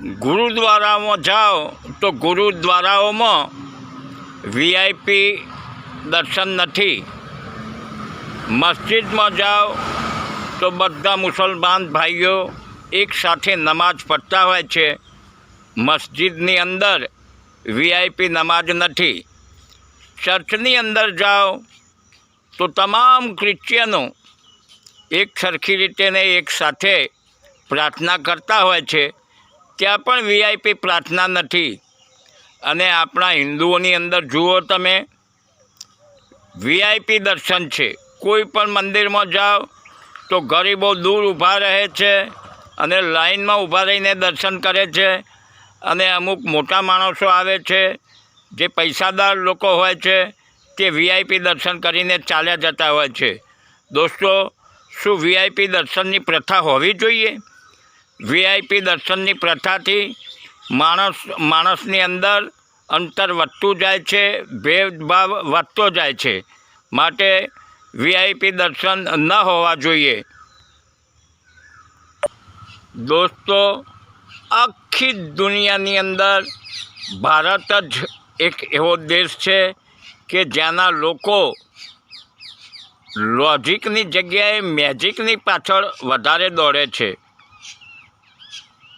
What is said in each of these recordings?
ગુરુદ્વારામાં જાઓ તો ગુરુદ્વારાઓમાં વીઆઈપી દર્શન નથી. મસ્જિદમાં જાઓ તો બધા મુસલમાન ભાઈઓ એકસાથે નમાજ પઢતા હોય છે. મસ્જિદની અંદર વીઆઈપી નમાજ નથી. ચર્ચની અંદર જાઓ તો તમામ ક્રિશ્ચિયનો એક સરખી રીતે ને એક સાથે પ્રાર્થના કરતા હોય છે. ત્યાં પણ વીઆઈપી પ્રાર્થના નથી. અને આપણા હિન્દુઓની અંદર જુઓ તમે વીઆઈપી દર્શન છે. કોઈ પણ મંદિરમાં જાઓ તો ગરીબો દૂર ઊભા રહે છે અને લાઈનમાં ઊભા રહીને દર્શન કરે છે અને અમુક મોટા માણસો આવે છે જે પૈસાદાર લોકો હોય છે તે વીઆઈપી દર્શન કરીને ચાલ્યા જતા હોય છે. દોસ્તો, શું વીઆઈપી દર્શનની પ્રથા હોવી જોઈએ? વીઆઈપી દર્શનની પ્રથાથી માણસ, માણસની અંદર અંતર વધતું જાય છે, ભેદભાવ વધતો જાય છે. માટે વીઆઈપી દર્શન ન હોવા જોઈએ. દોસ્તો, આખી દુનિયાની અંદર ભારત જ એક એવો દેશ છે કે જ્યાંના લોકો લોજિકની જગ્યાએ મેજિકની પાછળ વધારે દોડે છે.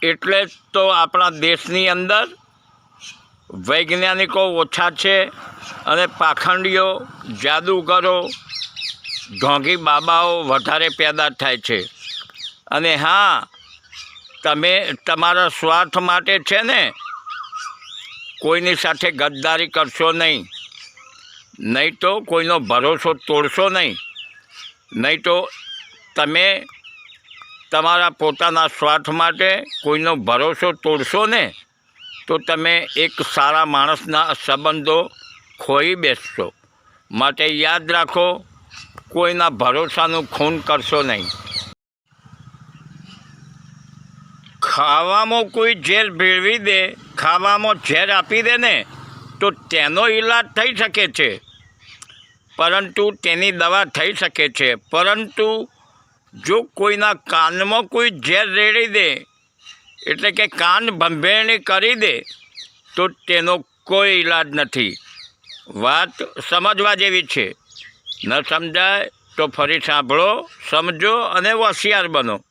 એટલે જ તો આપણા દેશની અંદર વૈજ્ઞાનિકો ઓછા છે અને પાખંડીઓ, જાદુગરો ઢોંગી બાબાઓ વધારે પેદા થાય છે. અને હા, તમે તમારા સ્વાર્થ માટે છે ને, કોઈની સાથે ગદ્દારી કરશો નહીં. નહીં તો કોઈનો ભરોસો તોડશો નહીં. નહીં તો તમે તમારા પોતાના સ્વાર્થ માટે કોઈનો ભરોસો તોડશો ને, તો તમે એક સારા માણસના સંબંધો ખોઈ બેસશો. માટે યાદ રાખો, કોઈના ભરોસાનું ખૂન કરશો નહીં. ખાવામાં કોઈ ઝેર ભેળવી દે, ખાવામાં ઝેર આપી દે ને, તો તેનો ઈલાજ થઈ શકે છે. પરંતુ તેની દવા થઈ શકે છે. પરંતુ જો કોઈના કાનમાં કોઈ ઝેર રેડી દે, એટલે કે કાન ભંભેરણી કરી દે, તો તેનો કોઈ ઈલાજ નથી. વાત સમજવા જેવી છે. ન સમજાય તો ફરી સાંભળો, સમજો અને હોશિયાર બનો.